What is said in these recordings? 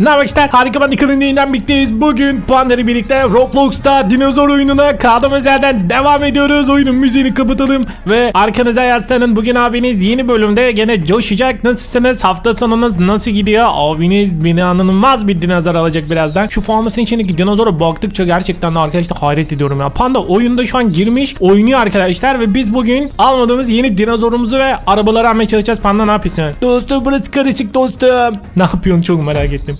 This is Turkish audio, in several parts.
Ne haber işte harika bandikanın yayından birlikteyiz. Bugün Pander'i birlikte Roblox'ta dinozor oyununa kaldığımız yerden devam ediyoruz. Oyunun müziğini kapatalım ve arkanıza yaslanın. Bugün abiniz yeni bölümde gene coşacak. Nasılsınız? Hafta sonunuz nasıl gidiyor? Abiniz beni inanılmaz bir dinozor alacak birazdan. Şu fanusun içindeki dinozora baktıkça gerçekten de arkadaşlar hayret ediyorum ya. Panda oyunda şu an girmiş oynuyor arkadaşlar ve biz bugün almadığımız yeni dinozorumuzu ve arabaları almaya çalışacağız. Panda ne yapıyorsun? Dostum burası karışık dostum. Ne yapıyorsun çok merak ettim.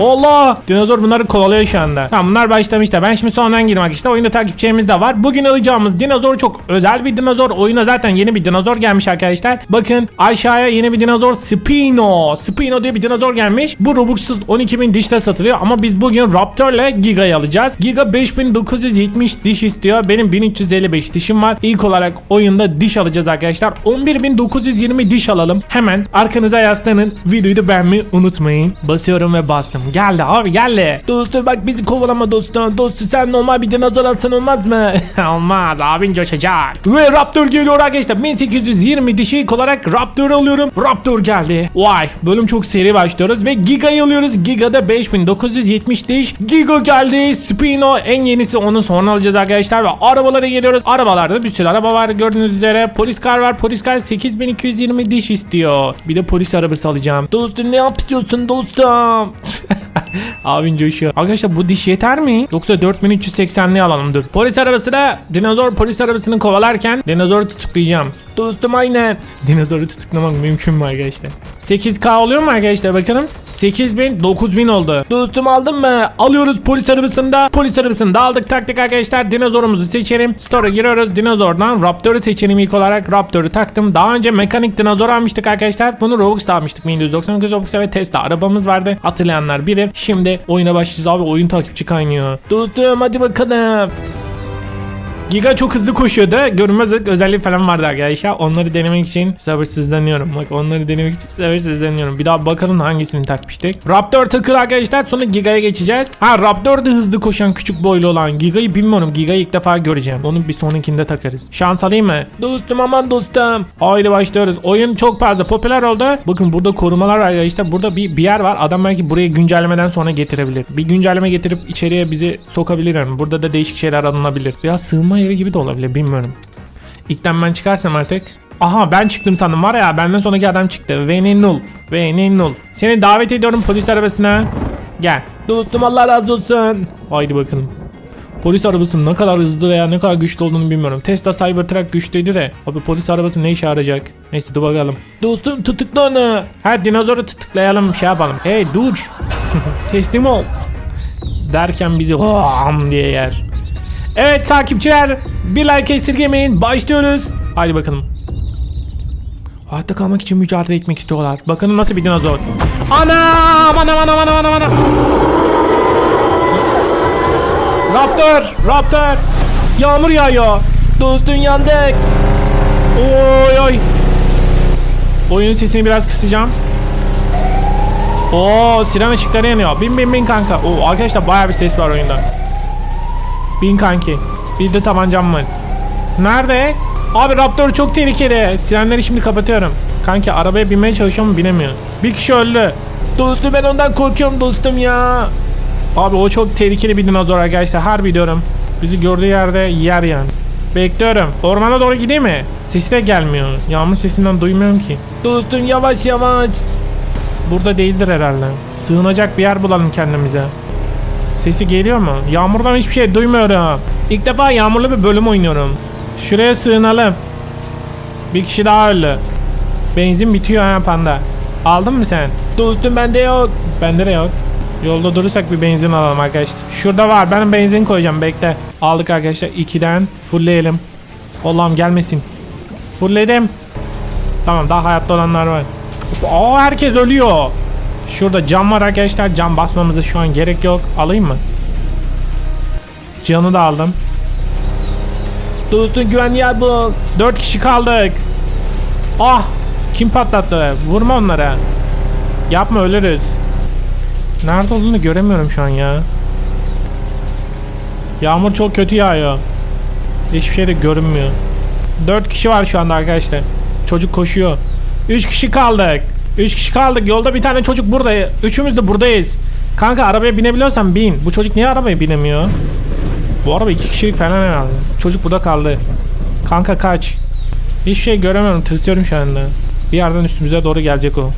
Allah! Dinozor bunları kovalıyor şu anda. Tamam bunlar başlamış da ben şimdi sonradan girmek işte oyunda takipçilerimiz de var. Bugün alacağımız dinozor çok özel bir dinozor. Oyuna zaten yeni bir dinozor gelmiş arkadaşlar. Bakın aşağıya yeni bir dinozor Spino. Spino diye bir dinozor gelmiş. Bu Robux'suz 12.000 dişle satılıyor ama biz bugün Raptor ile Giga'yı alacağız. Giga 5970 diş istiyor. Benim 1355 dişim var. İlk olarak oyunda diş alacağız arkadaşlar. 11920 diş alalım. Hemen arkanıza yaslanın. Videoyu da beğenmeyi unutmayın. Basıyorum ve bastım. Geldi abi geldi. Dostum bak bizi kovalama dostum. Dostum sen normal bir dinozor alsan olmaz mı? olmaz abin coşacak. Ve Raptor geliyor arkadaşlar. 1820 dişi olarak Raptor alıyorum. Raptor geldi. Vay bölüm çok seri başlıyoruz ve Giga'yı alıyoruz. Giga'da 5970 diş. Giga geldi. Spino en yenisi onu sonra alacağız arkadaşlar ve arabalara geliyoruz. Arabalarda bir sürü araba var gördüğünüz üzere. Polis kar var. Polis kar 8220 diş istiyor. Bir de polis arabası alacağım. Dostum ne yap istiyorsun dostum? Abin coşuyor. Arkadaşlar bu diş yeter mi? Yoksa 4380'li alalım dur. Polis arabası da dinozor polis arabasını kovalarken dinozoru tutuklayacağım. Dostum aynen. Dinozoru tutuklamak mümkün mü arkadaşlar? 8K oluyor mu arkadaşlar bakalım? 8000 9000 oldu. Dostum aldın mı? Alıyoruz polis arabasında. Polis arabasını da aldık taktık arkadaşlar. Dinozorumuzu seçelim. Store'a giriyoruz. Dinozordan Raptor'u seçelim ilk olarak. Raptor'u taktım. Daha önce mekanik dinozor almıştık arkadaşlar. Bunu Robux'ta almıştık. 1999 Robux'a ve Tesla arabamız vardı. Hatırlayanlar bilir. Şimdi oyuna başlayacağız abi. Oyun takipçi kaynıyor. Dostum hadi bakalım. Giga çok hızlı koşuyordu. Görünmez özelliği falan vardı arkadaşlar. Onları denemek için sabırsızlanıyorum. Bak onları denemek için sabırsızlanıyorum. Bir daha bakalım hangisini takmıştık. Raptor takıl arkadaşlar. Sonra Giga'ya geçeceğiz. Ha Raptor da hızlı koşan küçük boylu olan. Giga'yı bilmiyorum. Giga'yı ilk defa göreceğim. Onu bir sonrakinde takarız. Şans alayım mı? Dostum aman dostum. Haydi başlıyoruz. Oyun çok fazla popüler oldu. Bakın burada korumalar var arkadaşlar. Burada bir, bir yer var. Adam belki buraya güncellemeden sonra getirebilir. Bir güncelleme getirip içeriye bizi sokabilir. Burada da değişik şeyler alınabilir. Ya sığınma yeri gibi de olabilir bilmiyorum. İlkten ben çıkarsam artık. Aha ben çıktım sandım var ya benden sonraki adam çıktı. Venenul. Venenul. Seni davet ediyorum polis arabasına. Gel. Dostum Allah razı olsun. Haydi bakalım. Polis arabasının ne kadar hızlı veya ne kadar güçlü olduğunu bilmiyorum. Tesla Cybertruck güçlüydü de. Abi polis arabası ne işe yarayacak? Neyse dur bakalım. Dostum tutukla onu. Ha dinozoru tutuklayalım şey yapalım. Hey dur. Teslim ol. Derken bizi hoam diye yer. Evet takipçiler bir like esirgemeyin başlıyoruz. Haydi bakalım. Hayatta kalmak için mücadele etmek istiyorlar. Bakın nasıl bir dinozor. Anam anam anam anam anam anam. Raptor Raptor. Yağmur yağıyor. Dostun yandık. Oy oy. Oyunun sesini biraz kısacağım. Oo siren ışıkları yanıyor. Bin bin bin kanka. Oo arkadaşlar bayağı bir ses var oyunda. Bin kanki. Bizde tabancam var. Nerede? Abi Raptor çok tehlikeli. Sirenleri şimdi kapatıyorum. Kanki arabaya binmeye çalışıyorum binemiyor. Bir kişi öldü. Dostum ben ondan korkuyorum dostum ya. Abi o çok tehlikeli bir dinozor arkadaşlar. Harbi diyorum. Bizi gördüğü yerde yer yani. Bekliyorum. Ormana doğru gideyim mi? Sesi de gelmiyor. Yağmur sesinden duymuyorum ki. Dostum yavaş yavaş. Burada değildir herhalde. Sığınacak bir yer bulalım kendimize. Sesi geliyor mu? Yağmurdan hiçbir şey duymuyorum. İlk defa yağmurlu bir bölüm oynuyorum. Şuraya sığınalım. Bir kişi daha öldü. Benzin bitiyor ha panda. Aldın mı sen? Dostum bende yok. Bende de yok. Yolda durursak bir benzin alalım arkadaşlar. Şurada var. Ben benzin koyacağım. Bekle. Aldık arkadaşlar. 2'den fullleyelim. Allah'ım gelmesin. Fullledim. Tamam daha hayatta olanlar var. Uf, aa, herkes ölüyor. Şurada cam var arkadaşlar. Cam basmamıza şu an gerek yok. Alayım mı? Canı da aldım. Dostum güvenli yer bul. 4 kişi kaldık. Ah! Kim patlattı? Vurma onlara. Yapma ölürüz. Nerede olduğunu göremiyorum şu an ya. Yağmur çok kötü yağıyor. Hiçbir şey de görünmüyor. 4 kişi var şu anda arkadaşlar. Çocuk koşuyor. 3 kişi kaldık. Üç kişi kaldık. Yolda bir tane çocuk burada. Üçümüz de buradayız. Kanka arabaya binebiliyorsan bin. Bu çocuk niye arabaya binemiyor? Bu araba iki kişilik falan herhalde. Çocuk burada kaldı. Kanka kaç. Hiçbir şey göremiyorum. Tırsıyorum şu anda. Bir yerden üstümüze doğru gelecek o.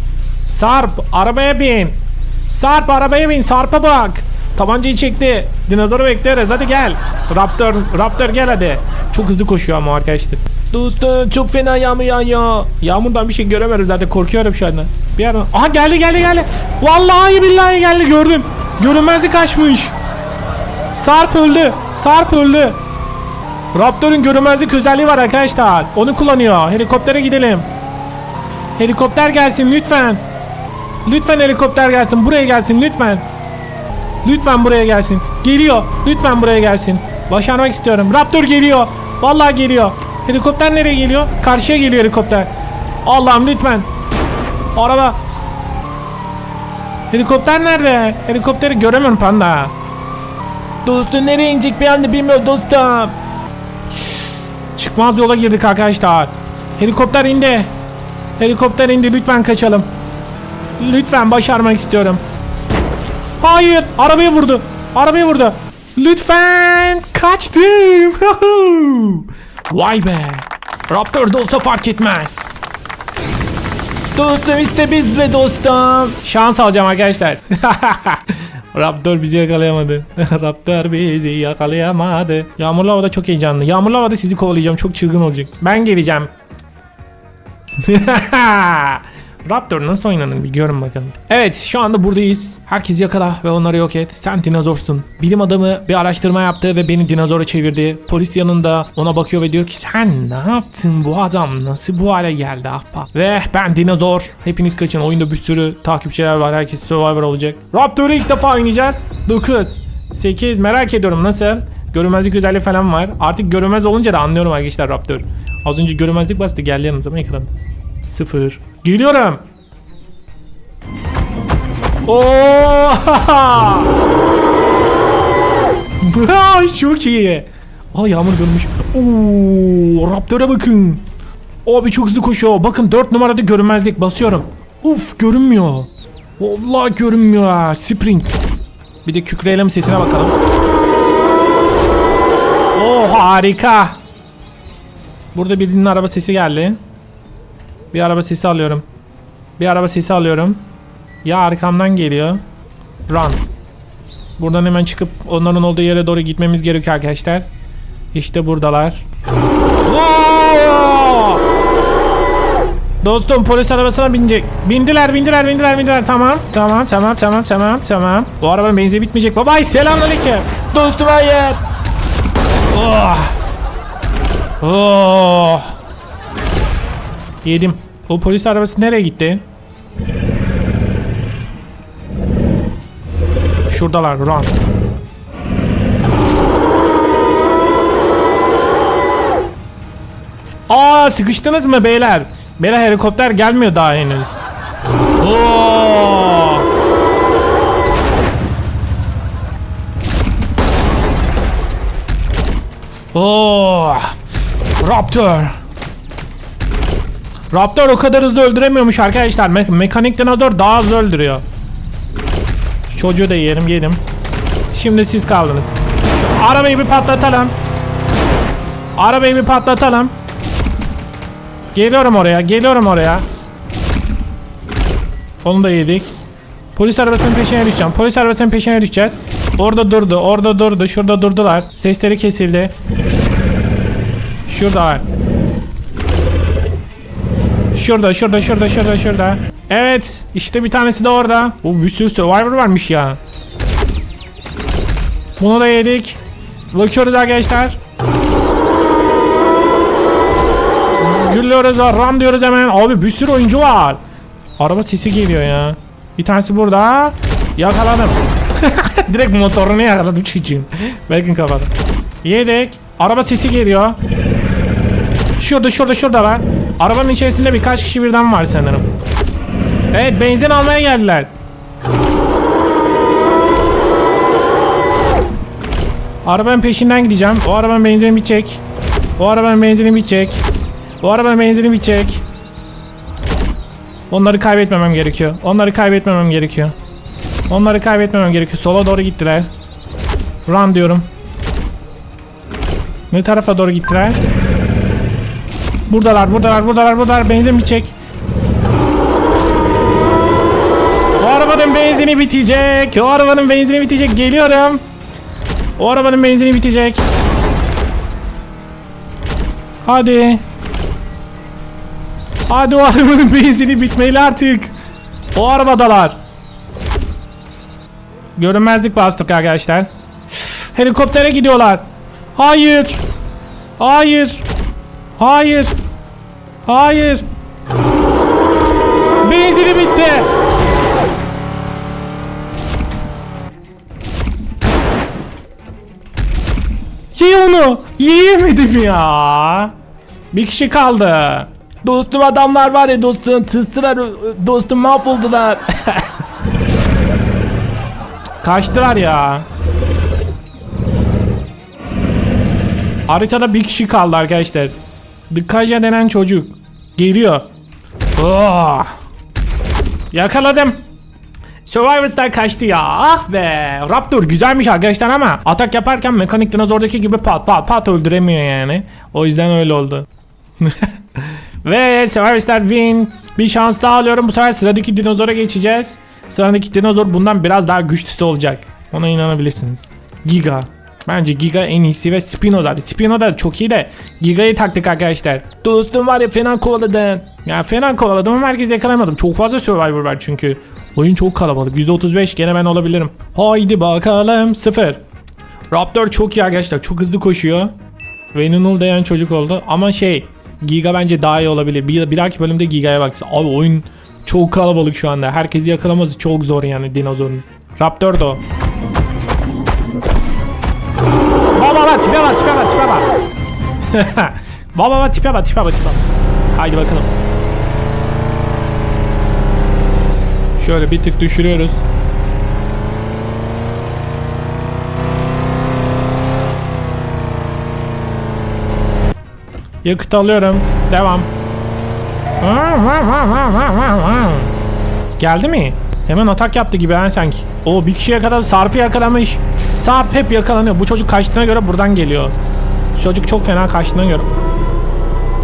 Sarp arabaya bin. Sarp arabaya bin. Sarp'a bak. Tabancayı çekti. Dinozoru bekleriz. Hadi gel. Raptor, Raptor gel hadi. Çok hızlı koşuyor ama arkadaşlar. Dostum çok fena yağmur yağıyor. Yağmurdan bir şey göremiyorum zaten korkuyorum şu anda. Bir yerden. Aha geldi geldi geldi. Vallahi billahi geldi gördüm. Görünmezlik kaçmış. Sarp öldü. Sarp öldü. Raptor'un görünmezlik özelliği var arkadaşlar. Onu kullanıyor. Helikoptere gidelim. Helikopter gelsin lütfen. Lütfen helikopter gelsin. Buraya gelsin lütfen. Lütfen buraya gelsin. Geliyor. Lütfen buraya gelsin. Başarmak istiyorum. Raptor geliyor. Vallahi geliyor. Helikopter nereye geliyor? Karşıya geliyor helikopter. Allah'ım lütfen. Araba. Helikopter nerede? Helikopteri göremiyorum panda. Dostum nereye inecek bir anda bilmiyorum dostum. Çıkmaz yola girdik arkadaşlar. Helikopter indi. Helikopter indi lütfen kaçalım. Lütfen başarmak istiyorum. Hayır arabayı vurdu. Arabayı vurdu. Lütfen kaçtım. Vay be. Raptor da olsa fark etmez. Dostum işte biz be dostum. Şans alacağım arkadaşlar. Raptor bizi yakalayamadı. Raptor bizi yakalayamadı. Yağmurlu havada çok heyecanlı. Yağmurlu havada sizi kovalayacağım. Çok çılgın olacak. Ben geleceğim. Raptor nasıl oynanır bir görün bakalım. Evet şu anda buradayız. Herkes yakala ve onları yok et. Sen dinozorsun. Bilim adamı bir araştırma yaptı ve beni dinozora çevirdi. Polis yanında ona bakıyor ve diyor ki sen ne yaptın bu adam nasıl bu hale geldi ahbap. Ve ben dinozor. Hepiniz kaçın oyunda bir sürü takipçiler var. Herkes Survivor olacak. Raptor'u ilk defa oynayacağız. 9, 8 merak ediyorum nasıl? Görünmezlik özelliği falan var. Artık görünmez olunca da anlıyorum arkadaşlar Raptor. Az önce görünmezlik bastı geldi yanımıza ne kadar? Sıfır. Geliyorum. Oo! Çok iyi. Aa yağmur görmüş. Oo, Raptor'a bakın. Abi çok hızlı koşuyor. Bakın 4 numarada görünmezlik basıyorum. Uf görünmüyor. Vallahi görünmüyor ha. Sprint. Bir de kükreyelim sesine bakalım. Oo harika. Burada birinin araba sesi geldi. Bir araba sesi alıyorum. Bir araba sesi alıyorum. Ya arkamdan geliyor. Run. Buradan hemen çıkıp onların olduğu yere doğru gitmemiz gerekiyor arkadaşlar. İşte buradalar. Oo! Dostum polis arabasına binecek. Bindiler bindiler bindiler bindiler tamam. Tamam tamam tamam tamam tamam. Bu arabanın benzini bitmeyecek. Babay selamünaleyküm. Dostum hayır. Oh. Oh. Yedim. O polis arabası nereye gitti? Şuradalar run. Aa sıkıştınız mı beyler? Beyler helikopter gelmiyor daha henüz. Oo! Oh! Raptor. Raptor o kadar hızlı öldüremiyormuş arkadaşlar. Me- mekanik dinozor daha hızlı öldürüyor. Şu çocuğu da yiyelim yedim. Şimdi siz kaldınız. Şu arabayı bir patlatalım. Arabayı bir patlatalım. Geliyorum oraya, geliyorum oraya. Onu da yedik. Polis arabasının peşine düşeceğim. Polis arabasının peşine düşeceğiz. Orada durdu, orada durdu, şurada durdular. Sesleri kesildi. Şurada var. Şurada, şurada, şurada, şurada, şurada. Evet, işte bir tanesi de orada. Bu bir sürü Survivor varmış ya. Bunu da yedik. Bakıyoruz arkadaşlar. Gülüyoruz, ram diyoruz hemen. Abi bir sürü oyuncu var. Araba sesi geliyor ya. Bir tanesi burada. Yakaladım. Direkt motorunu yakaladım çocuğun. Belki kapadım. Yedik. Araba sesi geliyor. Şurada şurada şurada var. Arabanın içerisinde birkaç kişi birden var sanırım. Evet benzin almaya geldiler. Arabanın peşinden gideceğim. O arabanın benzini bitecek. O arabanın benzini bitecek. O arabanın benzini bitecek. Onları kaybetmemem gerekiyor. Onları kaybetmemem gerekiyor. Onları kaybetmemem gerekiyor. Sola doğru gittiler. Run diyorum. Ne tarafa doğru gittiler? Buradalar, buradalar, buradalar, buradalar. Benzin bitecek. O arabanın benzini bitecek. O arabanın benzini bitecek. Geliyorum. O arabanın benzini bitecek. Hadi. Hadi o arabanın benzini bitmeli artık. O arabadalar. Görünmezlik bastık arkadaşlar. Helikoptere gidiyorlar. Hayır. Hayır. Hayır. Hayır. Benzini bitti. Ye onu. Yiyemedim ya. Bir kişi kaldı. Dostum adamlar var ya dostum tıstılar dostum mahvoldular. Kaçtılar ya. Haritada bir kişi kaldı arkadaşlar. Dikkaca denen çocuk. Geliyor. Oh. Yakaladım. Survivors'tan kaçtı ya. Ah be. Raptor güzelmiş arkadaşlar ama atak yaparken mekanik dinozordaki gibi pat pat pat öldüremiyor yani. O yüzden öyle oldu. Ve Survivors'lar win. Bir şans daha alıyorum. Bu sefer sıradaki dinozora geçeceğiz. Sıradaki dinozor bundan biraz daha güçlüsü olacak. Ona inanabilirsiniz. Giga. Bence Giga en iyisi ve Spino zaten. Spino da çok iyi de Giga'yı taktık arkadaşlar. Dostum var ya fena kovaladın. Ya fena kovaladım ama herkesi yakalamadım. Çok fazla Survivor var çünkü. Oyun çok kalabalık. 135 gene ben olabilirim. Haydi bakalım. Sıfır. Raptor çok iyi arkadaşlar. Çok hızlı koşuyor. Venonul dayan çocuk oldu. Ama şey Giga bence daha iyi olabilir. Bir, bir dahaki bölümde Giga'ya bakacağız. Abi oyun çok kalabalık şu anda. Herkesi yakalaması çok zor yani dinozorun. Raptor da o. Baba tipe bak tipe bak tipe bak. baba baba tipe bak tipe bak tipe bak. Haydi bakalım. Şöyle bir tık düşürüyoruz. Yakıt alıyorum. Devam. Geldi mi? Hemen atak yaptı gibi ha sanki. O bir kişi yakaladı. Sarp'ı yakalamış. Sarp hep yakalanıyor. Bu çocuk kaçtığına göre buradan geliyor. Çocuk çok fena kaçtığına göre.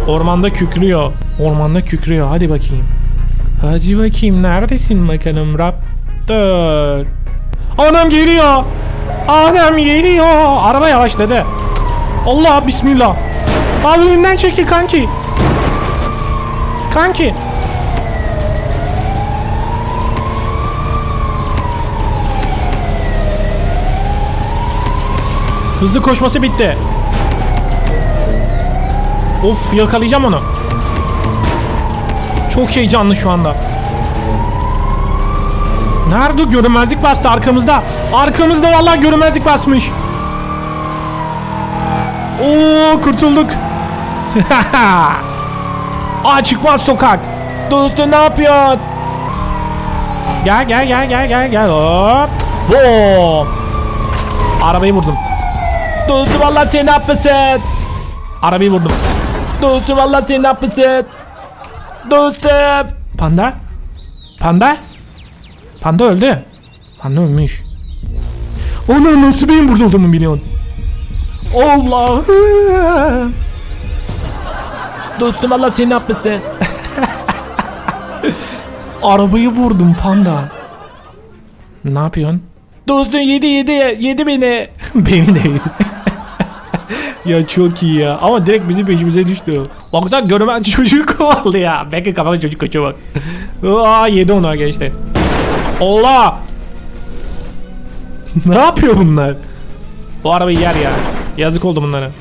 Ormanda kükrüyor. Ormanda kükrüyor. Hadi bakayım. Hadi bakayım neredesin bakalım Raptor. Anam geliyor. Anam geliyor. Araba yavaşladı. Allah bismillah. Abi önünden çekil kanki. Kanki. Hızlı koşması bitti. Of yakalayacağım onu. Çok heyecanlı şu anda. Nerede görünmezlik bastı arkamızda. Arkamızda vallahi görünmezlik basmış. Oo kurtulduk. Aa çıkmaz sokak. Dostum ne yapıyorsun? Gel gel gel gel gel gel hop. Boom. Arabayı vurdum. Dostum Allah seni yapmasın? Arabayı vurdum. Dostum Allah seni yapmasın? Dostum. Panda? Panda? Panda öldü. Panda ölmüş. Onu nasıl benim burada olduğumu biliyorsun? Allah'ım. Dostum Allah seni yapmasın? Arabayı vurdum panda. Ne yapıyorsun? Dostum yedi yedi yedi beni. beni de yedi. Ya çok iyi ya. Ama direkt bizim peşimize düştü. Baksana görümen çocuk kovaldı ya. Belki kafalı çocuk kaçıyor bak. Aa yedi onu geçti. Allah. ne yapıyor bunlar? Bu arabayı yer ya. Yazık oldu bunlara.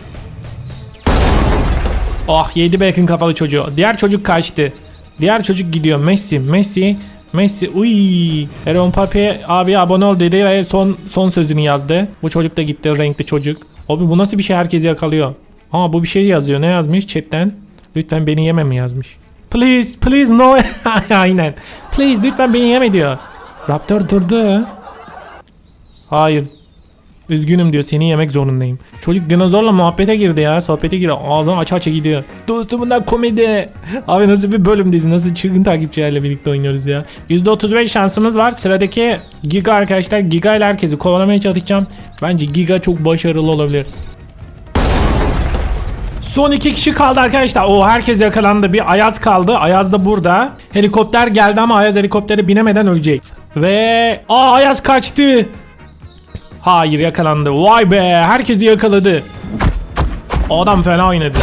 Oh yedi Bacon kafalı çocuğu. Diğer çocuk kaçtı. Diğer çocuk gidiyor. Messi, Messi, Messi. Uy. Eron Pape abi abone ol dedi ve son son sözünü yazdı. Bu çocuk da gitti renkli çocuk. Abi bu nasıl bir şey herkes yakalıyor. Aa bu bir şey yazıyor. Ne yazmış chatten? Lütfen beni yeme mi yazmış. Please, please no. Aynen. Please lütfen beni yeme diyor. Raptor durdu. Hayır. Üzgünüm diyor seni yemek zorundayım. Çocuk dinozorla muhabbete girdi ya. Sohbete giriyor. Ağzını aç aça gidiyor. Dostum bunlar komedi. Abi nasıl bir bölümdeyiz? Nasıl çılgın takipçilerle birlikte oynuyoruz ya. %35 şansımız var. Sıradaki Giga arkadaşlar. Giga ile herkesi kovalamaya çalışacağım. Bence Giga çok başarılı olabilir. Son iki kişi kaldı arkadaşlar. O herkes yakalandı. Bir Ayaz kaldı. Ayaz da burada. Helikopter geldi ama Ayaz helikoptere binemeden ölecek. Ve aa Ayaz kaçtı. Hayır yakalandı. Vay be herkesi yakaladı. Adam fena oynadı.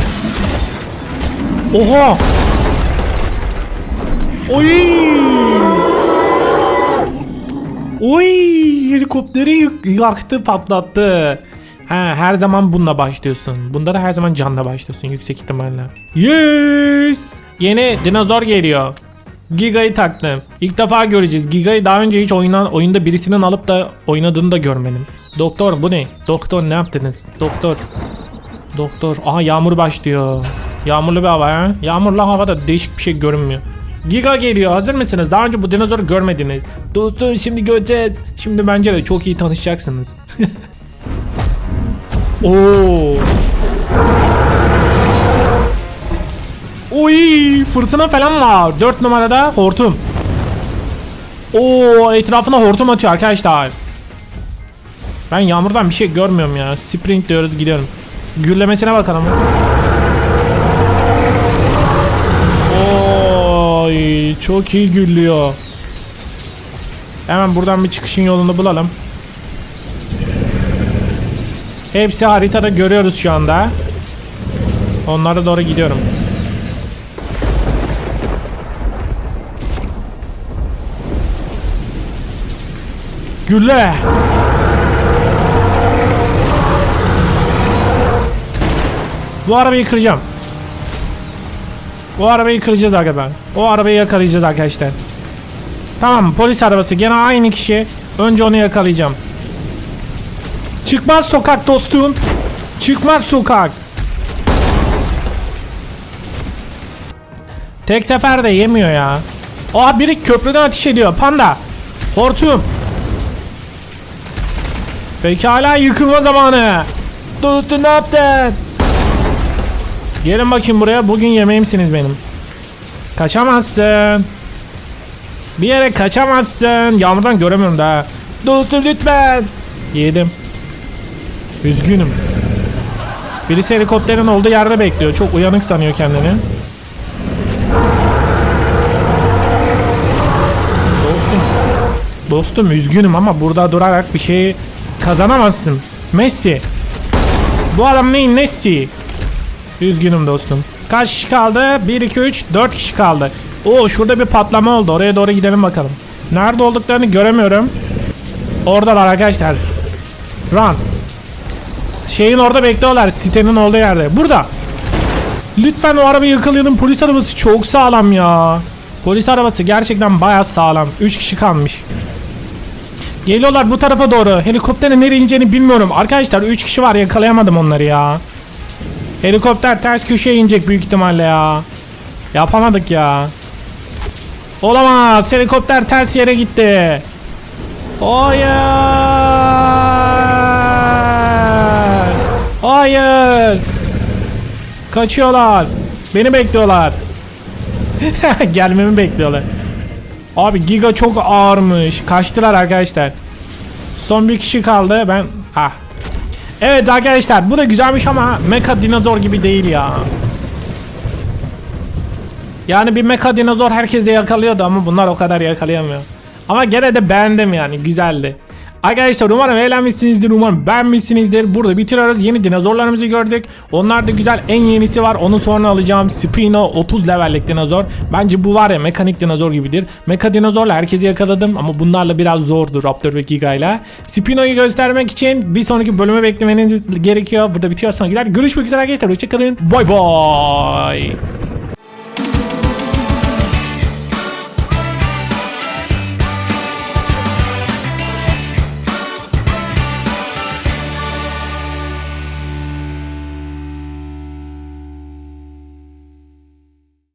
Oha. Oy. Oy helikopteri yak- yaktı patlattı. Ha, her zaman bununla başlıyorsun. Bunda da her zaman canla başlıyorsun yüksek ihtimalle. Yes! Yeni dinozor geliyor. Giga'yı taktım. İlk defa göreceğiz. Giga'yı daha önce hiç oynan, oyunda birisinin alıp da oynadığını da görmedim. Doktor bu ne? Doktor ne yaptınız? Doktor. Doktor. Aha yağmur başlıyor. Yağmurlu bir hava ha. Yağmurlu havada değişik bir şey görünmüyor. Giga geliyor. Hazır mısınız? Daha önce bu dinozoru görmediniz. Dostum şimdi göreceğiz. Şimdi bence de çok iyi tanışacaksınız. Oo. Oy fırtına falan var. 4 numarada hortum. Oo etrafına hortum atıyor arkadaşlar. Ben yağmurdan bir şey görmüyorum ya. Sprint diyoruz gidiyorum. Gürlemesine bakalım. Oy çok iyi gürlüyor. Hemen buradan bir çıkışın yolunu bulalım. Hepsi haritada görüyoruz şu anda. Onlara doğru gidiyorum. Gülle. Bu arabayı kıracağım. Bu arabayı kıracağız arkadaşlar. O arabayı yakalayacağız arkadaşlar. Tamam polis arabası gene aynı kişi. Önce onu yakalayacağım. Çıkmaz sokak dostum. Çıkmaz sokak. Tek seferde yemiyor ya. Aa biri köprüden ateş ediyor. Panda. Hortum. Pekala yıkılma zamanı. Dostum ne yaptın? Gelin bakayım buraya. Bugün yemeğimsiniz benim. Kaçamazsın. Bir yere kaçamazsın. Yağmurdan göremiyorum daha. Dostum lütfen. Yedim. Üzgünüm. Birisi helikopterin olduğu yerde bekliyor. Çok uyanık sanıyor kendini. Dostum. Dostum üzgünüm ama burada durarak bir şey kazanamazsın. Messi. Bu adam neyin Messi? Üzgünüm dostum. Kaç kişi kaldı? 1, 2, 3, 4 kişi kaldı. Oo şurada bir patlama oldu. Oraya doğru gidelim bakalım. Nerede olduklarını göremiyorum. Oradalar arkadaşlar. Run. Şeyin orada bekliyorlar. Sitenin olduğu yerde. Burada. Lütfen o arabayı yakalayalım. Polis arabası çok sağlam ya. Polis arabası gerçekten bayağı sağlam. 3 kişi kalmış. Geliyorlar bu tarafa doğru. Helikopterin nereye ineceğini bilmiyorum. Arkadaşlar 3 kişi var yakalayamadım onları ya. Helikopter ters köşeye inecek büyük ihtimalle ya. Yapamadık ya. Olamaz. Helikopter ters yere gitti. Hayır. Hayır. Kaçıyorlar. Beni bekliyorlar. Gelmemi bekliyorlar. Abi Giga çok ağırmış. Kaçtılar arkadaşlar. Son bir kişi kaldı. Ben ha. Evet arkadaşlar bu da güzelmiş ama Mecha dinozor gibi değil ya. Yani bir Mecha dinozor herkese yakalıyordu ama bunlar o kadar yakalayamıyor. Ama gene de beğendim yani güzeldi. Arkadaşlar umarım eğlenmişsinizdir umarım beğenmişsinizdir. Burada bitiriyoruz yeni dinozorlarımızı gördük. Onlar da güzel en yenisi var onu sonra alacağım Spino 30 levellik dinozor. Bence bu var ya mekanik dinozor gibidir. Meka dinozorla herkesi yakaladım ama bunlarla biraz zordu Raptor ve Giga ile. Spino'yu göstermek için bir sonraki bölüme beklemeniz gerekiyor. Burada bitiyor sonra gider. Görüşmek üzere arkadaşlar hoşçakalın. Bay bay.